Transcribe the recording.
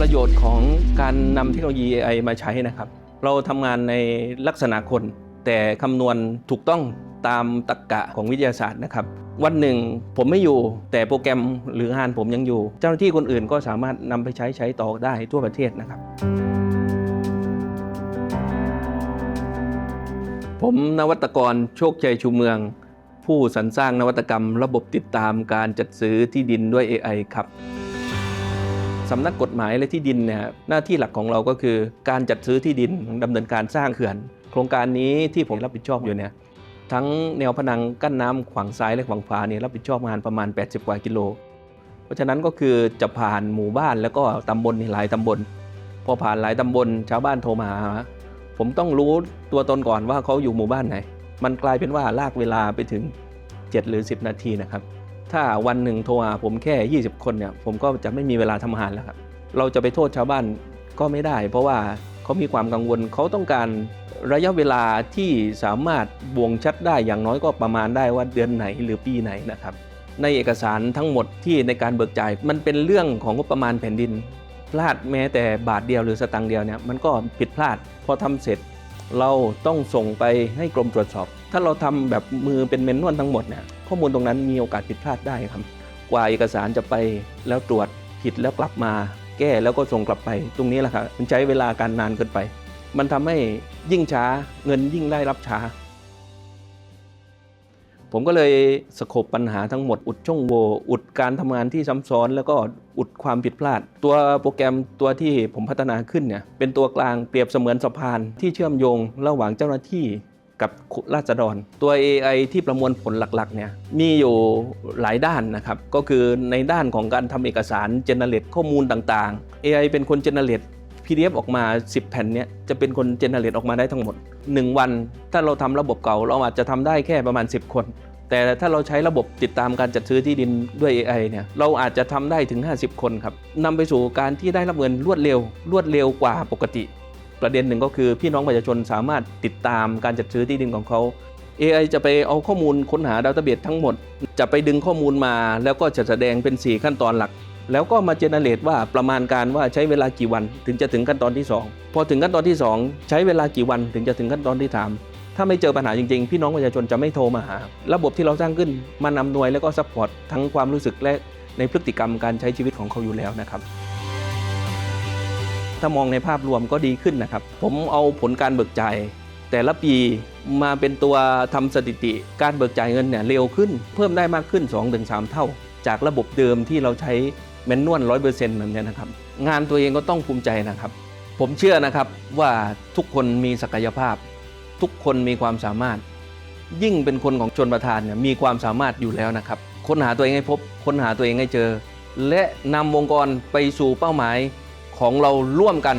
ประโยชน์ของการนำเทคโนโลยี AI มาใช้นะครับ เราทำงานในลักษณะคน แต่คำนวณถูกต้องตามตรรกะของวิทยาศาสตร์นะครับ วันหนึ่งผมไม่อยู่ แต่โปรแกรมหรืองานผมยังอยู่ เจ้าหน้าที่คนอื่นก็สามารถนำไปใช้ใช้ต่อได้ทั่วประเทศนะครับ ผมนวัตกรโชคชัยชูเมือง ผู้สรรสร้างนวัตกรรม ระบบติดตามการจัดซื้อที่ดินด้วย AI ครับ สำนักกฎหมายและที่ดินเนี่ยหน้าที่หลักของเราก็คือ การจัดซื้อที่ดินดำเนินการสร้างเขื่อน โครงการนี้ที่ผมรับผิดชอบอยู่เนี่ยทั้งแนวพนังกั้นน้ำขวางซ้ายและขวางขวาเนี่ยรับผิดชอบงานประมาณ 80 กว่ากิโล เพราะฉะนั้นก็คือจะผ่านหมู่บ้านแล้วก็ตำบลหลายตำบล พอผ่านหลายตำบลชาวบ้านโทรมาหาผมต้องรู้ตัวตนก่อนว่าเขาอยู่หมู่บ้านไหน มันกลายเป็นว่าลากเวลาไปถึง 7 หรือ 10 นาทีนะครับ ถ้าวันหนึ่งโทรหาผมแค่ 20 คนเนี่ยผมก็จะไม่มีเวลาทำงานแล้วครับ เราจะไปโทษชาวบ้านก็ไม่ได้ เพราะว่าเขามีความกังวลเขาต้องการระยะเวลาที่สามารถบ่วงชัดได้อย่างน้อยก็ประมาณได้ว่าเดือนไหนหรือปีไหนนะครับ ในเอกสารทั้งหมดที่ในการเบิกจ่าย มันเป็นเรื่องของงบประมาณแผ่นดิน พลาดแม้แต่บาทเดียวหรือสตังค์เดียวเนี่ยมันก็ผิดพลาดพอทำเสร็จ เราต้องส่งไปให้กรมตรวจสอบ ถ้าเราทำแบบมือเป็นเมนนวลทั้งหมดเนี่ยข้อมูลตรงนั้นมีโอกาสผิดพลาดได้ครับ กว่าเอกสารจะไปแล้วตรวจผิดแล้วกลับมา แก้แล้วก็ส่งกลับไป ตรงนี้แหละครับมันใช้เวลาการนานเกินไป มันทำให้ยิ่งช้าเงินยิ่งได้รับช้า ผมก็เลยสโคบปัญหาทั้งหมดอุดช่องโหว่อุดการทำงานที่ซ้ำซ้อน แล้วก็อุดความผิดพลาด ตัวโปรแกรมตัวที่ผมพัฒนาขึ้นเนี่ยเป็นตัวกลางเปรียบเสมือนสะพานที่เชื่อมโยงระหว่างเจ้าหน้าที่กับราษฎร ตัว AI ที่ประมวลผลหลักๆเนี่ยมีอยู่หลายด้านนะครับ ก็คือในด้านของการทำเอกสารเจเนเรตข้อมูลต่างๆ AI เป็นคนเจเนเรต PDF ออกมา 10 แผ่นเนี่ยจะเป็นคนเจเนเรตออกมาได้ทั้งหมด 1 วัน ถ้าเราทำระบบเก่าเราอาจจะทำได้แค่ประมาณ 10 คน แต่ถ้าเราใช้ระบบติดตามการจัดซื้อที่ดินด้วย AI เนี่ยเราอาจจะทำได้ถึง 50 คนครับนำไปสู่การที่ได้รับเงินรวดเร็ว รวดเร็วกว่าปกติ ประเด็นหนึ่งก็คือพี่น้องประชาชนสามารถติดตามการจัดซื้อที่ดินของเขา AI จะไปเอาข้อมูลค้นหาดัตเตอร์เบสทั้งหมด จะไปดึงข้อมูลมาแล้วก็จะแสดงเป็น 4 ขั้นตอนหลัก แล้วก็มาเจเนเรตว่าประมาณการว่าใช้เวลากี่วันถึงจะถึงขั้นตอนที่ 2 พอถึงขั้นตอนที่ 2 ใช้เวลากี่วันถึงจะถึงขั้นตอนที่3ถ้าไม่เจอปัญหาจริงๆ พี่น้องประชาชนจะไม่โทรมาหา ระบบที่เราสร้างขึ้นมันอำนวยแล้วก็ซัพพอร์ตทั้งความรู้สึกและในพฤติกรรมการใช้ชีวิตของเขาอยู่แล้วนะครับถ้ามองในภาพรวมก็ดีขึ้นนะครับ ผมเอาผลการเบิกจ่ายแต่ละปีมาเป็นตัวทำสถิติ การเบิกจ่ายเงินเนี่ยเร็วขึ้น เพิ่มได้มากขึ้น 2-3 เท่า จากระบบเดิมที่เราใช้ แมนนวลร้อยเปอร์เซ็นต์เหมือนกันนะครับ งานตัวเองก็ต้องภูมิใจนะครับ ผมเชื่อนะครับว่าทุกคนมีศักยภาพ ทุกคนมีความสามารถ ยิ่งเป็นคนของชนประธานเนี่ยมีความสามารถอยู่แล้วนะครับ ค้นหาตัวเองให้พบ ค้นหาตัวเองให้เจอ และนำองค์กรไปสู่เป้าหมายของเราร่วมกัน